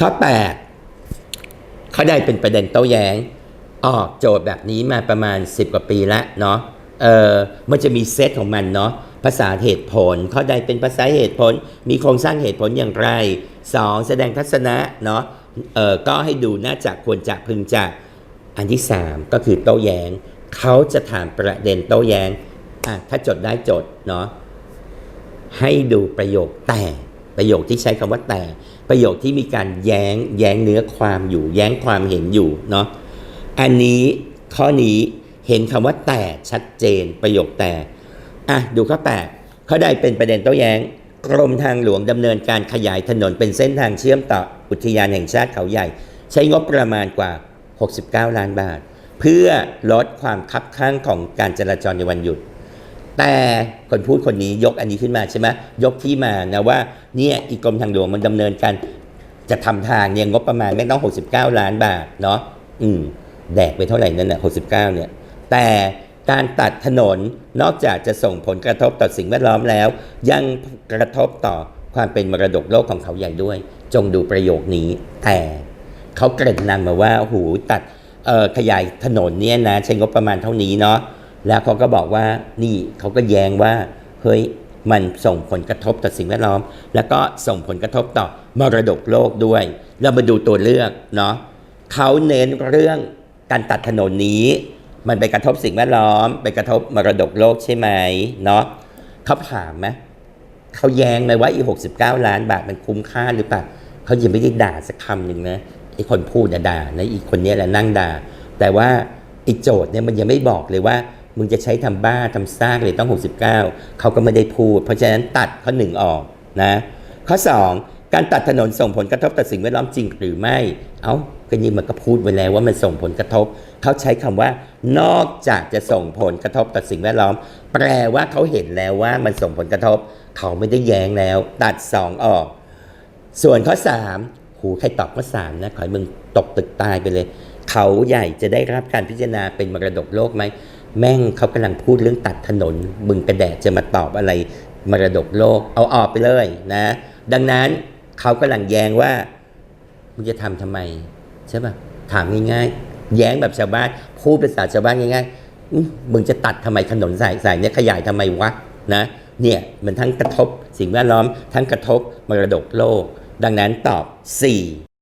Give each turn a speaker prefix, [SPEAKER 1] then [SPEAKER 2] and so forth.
[SPEAKER 1] ข้อ8ข้อใดเป็นประเด็นโต้แย้งออกโจทย์แบบนี้มาประมาณ 10 กว่าปีแล้วเนาะเออมันจะมีเซตของมันเนาะภาษาเหตุผลข้อใดเป็นภาษาเหตุผล มีโครงสร้างเหตุผลอย่างไร 2. แสดงทัศนะเนาะเออก็ให้ดูน่าจะควรจะพึงจะอันที่ 3 ก็คือโต้แย้งเขาจะถามประเด็นโต้แย้งอะถ้าจดได้จดเนาะให้ดูประโยคแต่ ประโยคที่ใช้คำว่าแต่ ประโยคที่มีการแย้งแย้งเนื้อความอยู่ แย้งความเห็นอยู่เนาะอันนี้ข้อนี้เห็นคำว่าแต่ชัดเจนประโยคแต่อะดูข้อแปดข้อใดเป็นประเด็นโต้แย้ง กรมทางหลวงดำเนินการขยายถนนเป็นเส้นทางเชื่อมต่ออุทยานแห่งชาติเขาใหญ่ ใช้งบประมาณกว่า 69 ล้านบาท เพื่อลดความคับข้างของการจราจรในวันหยุด แต่คนพูดคนนี้ยกอันนี้ขึ้นมาใช่ไหมยกที่มานะว่าเนี่ยอีกรมทางหลวงมันดำเนินการจะทำทางเนี่ยงบประมาณไม่ต้อง 69 ล้านบาทเนาะอืมแดกไปเท่าไหร่นั่นน่ะ69 เนี่ย แต่การตัดถนนนอกจากจะส่งผลกระทบต่อสิ่งแวดล้อมแล้ว ยังกระทบต่อความเป็นมรดกโลกของเขาใหญ่ด้วย จงดูประโยคนี้ แต่เขาเกริ่นนำมาว่าหูตัดขยายถนนเนี่ยนะใช้งบประมาณเท่านี้เนาะ แล้วเขาก็บอกว่านี่เขาก็แย้งว่าเฮ้ยมันส่งผลกระทบต่อสิ่งแวดล้อม แล้วก็ส่งผลกระทบต่อมรดกโลกด้วย เรามาดูตัวเลือกเนาะเขาเน้นเรื่องการตัดถนนนี้ มันไปกระทบสิ่งแวดล้อม ไปกระทบมรดกโลกใช่ไหมเนาะเขาถามไหมเขาแย้งไหมว่าอีหกสิบเก้าล้านบาทมันคุ้มค่าหรือเปล่าเขายังไม่ได้ด่าสักคำหนึ่งนะไอคนพูดน่ะด่านะอีกคนนี้แหละนั่งด่า แต่ว่าอ้โจทย์เนี่ยมันยังไม่บอกเลยว่า มึงจะใช้ทำบ้าทำซากเลยต้อง 69 เขาก็ไม่ได้พูด เพราะฉะนั้นตัดข้อหนึ่งออกนะข้อ 2 การตัดถนนส่งผลกระทบต่อสิ่งแวดล้อมจริงหรือไม่ เอา้าก็นี่มันก็พูดไว้แล้วว่ามันส่งผลกระทบ เขาใช้คำว่า นอกจากจะส่งผลกระทบต่อสิ่งแวดล้อม แปลว่าเขาเห็นแล้วว่ามันส่งผลกระทบ เขาไม่ได้แย้งแล้ว ตัด 2 ออก ส่วนข้อ 3 หูใครตอบข้อ3นะขอให้มึงตกตึกตายไปเลย เขาใหญ่จะได้รับการพิจารณาเป็นมรดกโลกไหม แม่งเขากำลังพูดเรื่องตัดถนนมึงกระแดดจะมาตอบอะไรมรดกโลก เอาออกไปเลยนะ ดังนั้นเขากำลังแย้งว่ามึงจะทำทำไม ใช่ป่ะถามง่ายๆ แย้งแบบชาวบ้าน พูดภาษาชาวบ้านง่ายๆมึงจะตัดทำไมถนนสายสายนี่ยขยายทำไมวะนะเนี่ยมันทั้งกระทบสิ่งแวดล้อมทั้งกระทบมรดกโลก ดังนั้นตอบ 4